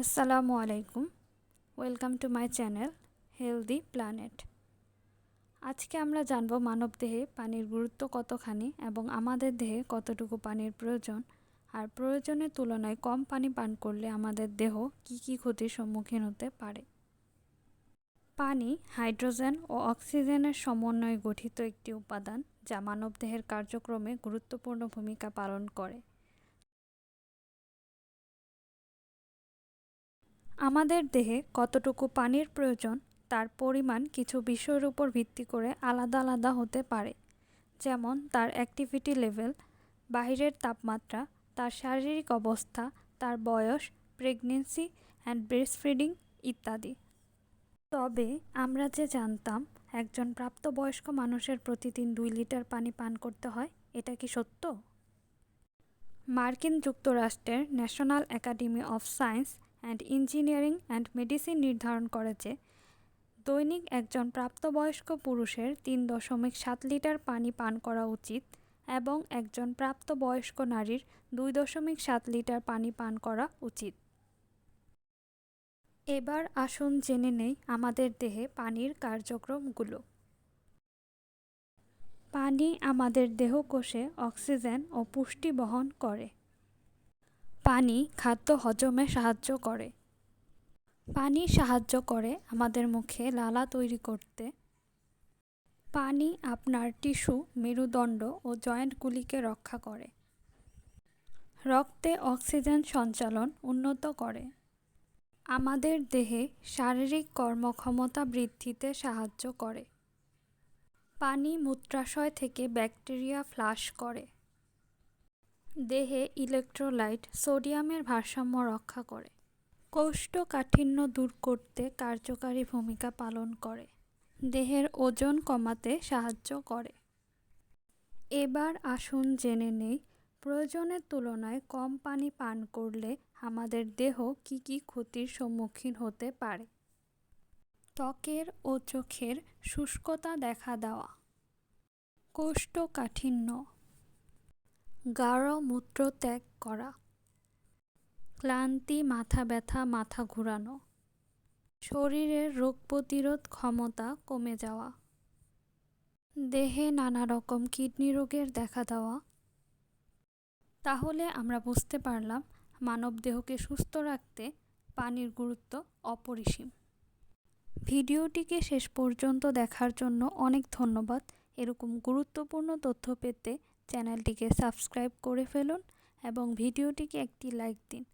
আসসালামু আলাইকুম। Welcome to my channel healthy planet. আজকে আমরা জানব মানবদেহে পানির গুরুত্ব কতখানি এবং আমাদের দেহে কতটুকু পানির প্রয়োজন। আর প্রয়োজনের তুলনায় কম পানি পান করলে আমাদের দেহ কি কি ক্ষতির সম্মুখীন হতে পারে। পানি হাইড্রোজেন ও অক্সিজেনের সমন্বয়ে গঠিত একটি উপাদান যা মানবদেহের কার্যক্রমে গুরুত্বপূর্ণ ভূমিকা পালন করে। আমাদের দেহে কতটুকু পানির প্রয়োজন, তার পরিমাণ কিছু বিষয়ের উপর ভিত্তি করে আলাদা আলাদা হতে পারে। যেমন, তার অ্যাক্টিভিটি লেভেল বাহিরের তাপমাত্রা, তার শারীরিক অবস্থা, তার বয়স প্রেগনেন্সি অ্যান্ড ব্রেস্ট ফিডিং ইত্যাদি। তবে, আমরা যে জানতাম, একজন প্রাপ্তবয়স্ক মানুষের প্রতিদিন দুই লিটার পানি পান করতে হয়, এটা কি সত্য? মার্কিন যুক্তরাষ্ট্রের National Academy of Science and Engineering and Medicine নির্ধারণ করে যে দৈনিক একজন প্রাপ্তবয়স্ক পুরুষের তিন দশমিক সাত লিটার পানি পান করা উচিত এবং একজন প্রাপ্তবয়স্ক নারীর দুই দশমিক সাত লিটার পানি পান করা উচিত। এবার আসুন জেনে নেই আমাদের দেহে পানির কার্যক্রমগুলো। পানি আমাদের দেহকোষে অক্সিজেন ও পুষ্টি বহন করে। পানি খাদ্য হজমে সাহায্য করে। পানি সাহায্য করে আমাদের মুখে লালা তৈরি করতে। পানি আপনার টিস্যু, মেরুদণ্ড ও জয়েন্টগুলিকে রক্ষা করে। রক্তে অক্সিজেন সঞ্চালন উন্নত করে। আমাদের দেহে শারীরিক কর্মক্ষমতা বৃদ্ধিতে সাহায্য করে। পানি মূত্রাশয় থেকে ব্যাকটেরিয়া ফ্লাশ করে। দেহে ইলেকট্রোলাইট সোডিয়ামের ভারসাম্য রক্ষা করে। কোষ্ঠকাঠিন্য দূর করতে কার্যকারী ভূমিকা পালন করে। দেহের ওজন কমাতে সাহায্য করে। এবার আসুন জেনে নেই, প্রয়োজনের তুলনায় কম পানি পান করলে আমাদের দেহ কি কি ক্ষতির সম্মুখীন হতে পারে? ত্বকের ও চোখের শুষ্কতা দেখা দেওয়া। কোষ্ঠকাঠিন্য গাঢ় মূত্র ত্যাগ করা। ক্লান্তি, মাথা ব্যথা, মাথা ঘুরানো। শরীরের রোগ প্রতিরোধ ক্ষমতা কমে যাওয়া। দেহে নানা রকম কিডনি রোগের দেখা দেওয়া। তাহলে আমরা বুঝতে পারলাম মানব দেহকে সুস্থ রাখতে পানির গুরুত্ব অপরিসীম। ভিডিওটিকে শেষ পর্যন্ত দেখার জন্য অনেক ধন্যবাদ। এরকম গুরুত্বপূর্ণ তথ্য পেতে চ্যানেলটিকে সাবস্ক্রাইব করে ফেলুন এবং ভিডিওটিকে একটি লাইক দিন।